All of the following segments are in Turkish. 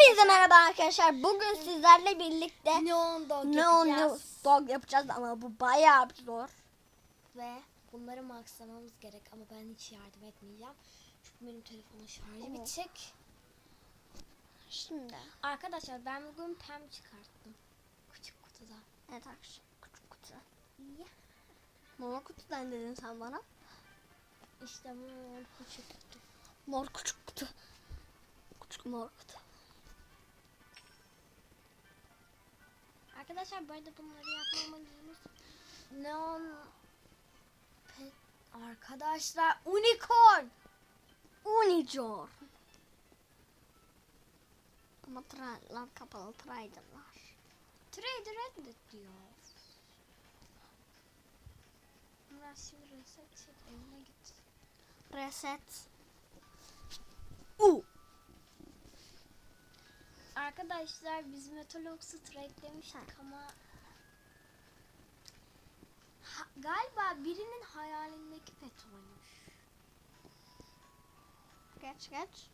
Hepinize merhaba arkadaşlar. Bugün sizlerle birlikte Neon Dog Neon yapacağız. Dog yapacağız ama bu bayağı bir zor. Ve bunları maxlamamız gerek ama ben hiç yardım etmeyeceğim. Çünkü benim telefonun şarjı Oo. bitecek. Şimdi. Arkadaşlar ben bugün pem çıkarttım. Küçük kutuda. Evet arkadaşlar. Küçük kutu. Mama kutudan dedin sen bana. İşte bu küçük kutu. Mor küçük kutu. Küçük mor kutu. Arkadaşlar bu arada bunları yapmamalıyız. Neon pet arkadaşlar unicorn. Unicor. Ama trailer kapalı trailerlar. Trader Reddit diyor. Biraz şimdi reset. Reset. Arkadaşlar biz Metalox'u trade'lemiştik ama ha, galiba birinin hayalindeki pet oymuş. Geç geç.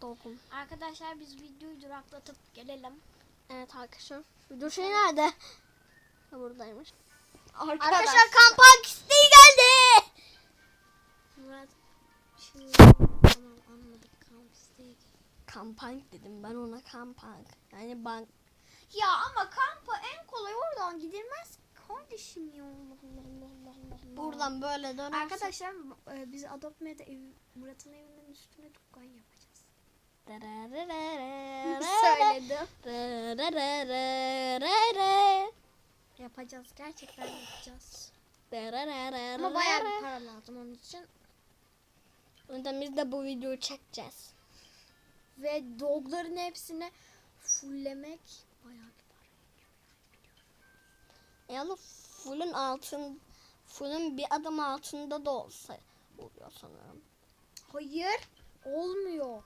Dogum. Arkadaşlar biz videoyu duraklatıp gelelim. Evet arkadaşlar. Video şey nerede? Buradaymış. Arkadaşlar, Arkadaşlar kampak isteği geldi. Murat şimdi tamam anladık. Kampank dedim ben ona kampank. Yani bank. Ya ama kampa en kolay oradan gidilmez kardeşim ya. Allah Allah Allah Allah Allah. Buradan böyle dönersin. Arkadaşlar e, biz Adopme'de ev, Murat'ın evinin üstüne dükkan yapacağız. Söyledim. Yapacağız. Gerçekten yapacağız. Ama bayağı bir para lazım onun için. Önden biz de bu videoyu çekeceğiz. Ve dogların hepsini fulllemek bayağı bir para. Yani fullün altın fullün bir adım altında da olsa oluyor sanırım. Hayır. Olmuyor.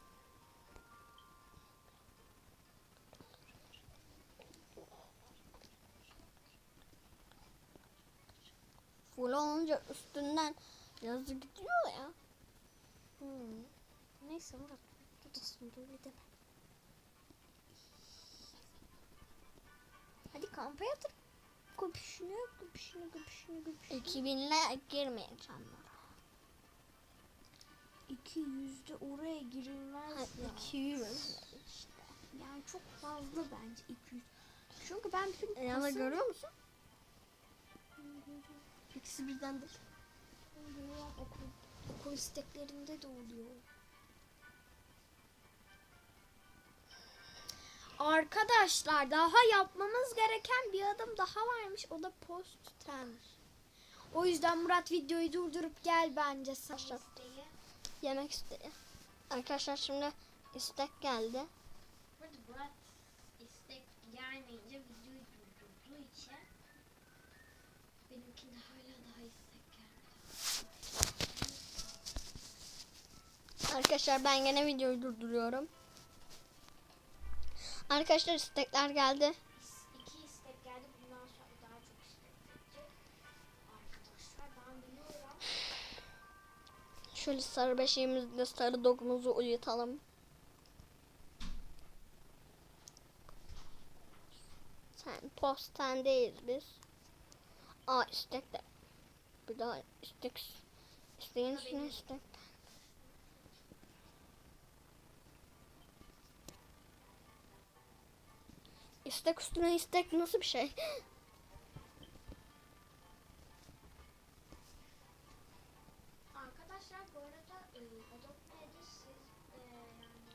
Full olunca üstünden yazı gidiyor ya. Hmm. Neyse Murat. Tutasın böyle deme. Hadi kampa yatır. Köpüşünü, köpüşünü, köpüşünü, köpüşünü. 2000'le girmeyeceğim. İki yüzde oraya girilmez ya. 200. Yani çok fazla bence 200. Çünkü ben bütün Yana kasım- görüyor musun? İkisi birden değil. Görüyorum, okul, okul isteklerinde de oluyor. Arkadaşlar daha yapmamız gereken bir adım daha varmış. O da post ten. O yüzden Murat videoyu durdurup gel bence sen. Yemek isteği. Arkadaşlar şimdi istek geldi. Murat istek gelmeyince videoyu durdurduğu için benimkinde hala daha istek gelmedi. Arkadaşlar ben gene videoyu durduruyorum. Arkadaşlar istekler geldi. İki istek geldi. Bundan sonra daha çok istek gelecek. Arkadaşlar ben biliyorum. Şöyle sarı beşiğimizle sarı dogumuzu uyutalım. Sen postendeyiz biz. Aa istek de. Bir daha istek. İsteğin üstüne istek. İstek üstüne istek nasıl bir şey? Arkadaşlar bu arada Adobe Ed'i siz e, yani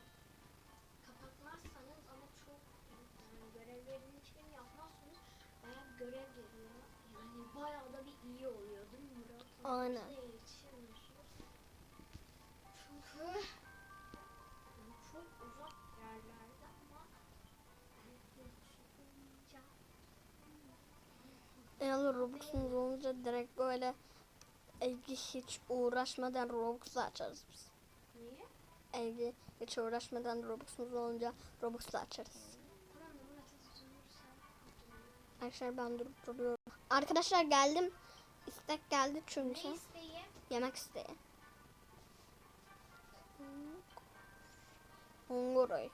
kapatmazsanız ama çok yani görevlerin hiçbirini yapmazsanız bayağı bir görev geliyor. Yani bayağı da bir iyi oluyor değil mi Murat? Aynen. Çünkü çok uzak yerlerde Eğer Robux'umuz olunca direkt böyle Evgi hiç uğraşmadan Robux'la açarız biz. Niye? Evgi hiç uğraşmadan Robux'umuz olunca Robux'la açarız. Arkadaşlar ben durup duruyorum. Arkadaşlar geldim. İstek geldi çünkü. Ne isteği? Yemek isteği. Honguray.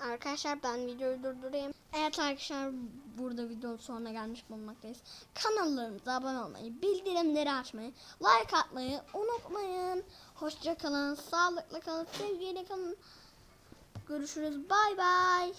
Arkadaşlar ben videoyu durdurayım. Evet arkadaşlar burada videonun sonuna gelmiş bulunmaktayız. Kanallarımıza abone olmayı, bildirimleri açmayı, like atmayı unutmayın. Hoşça kalın, sağlıklı kalın, sevgiyle kalın. Görüşürüz. Bay bay.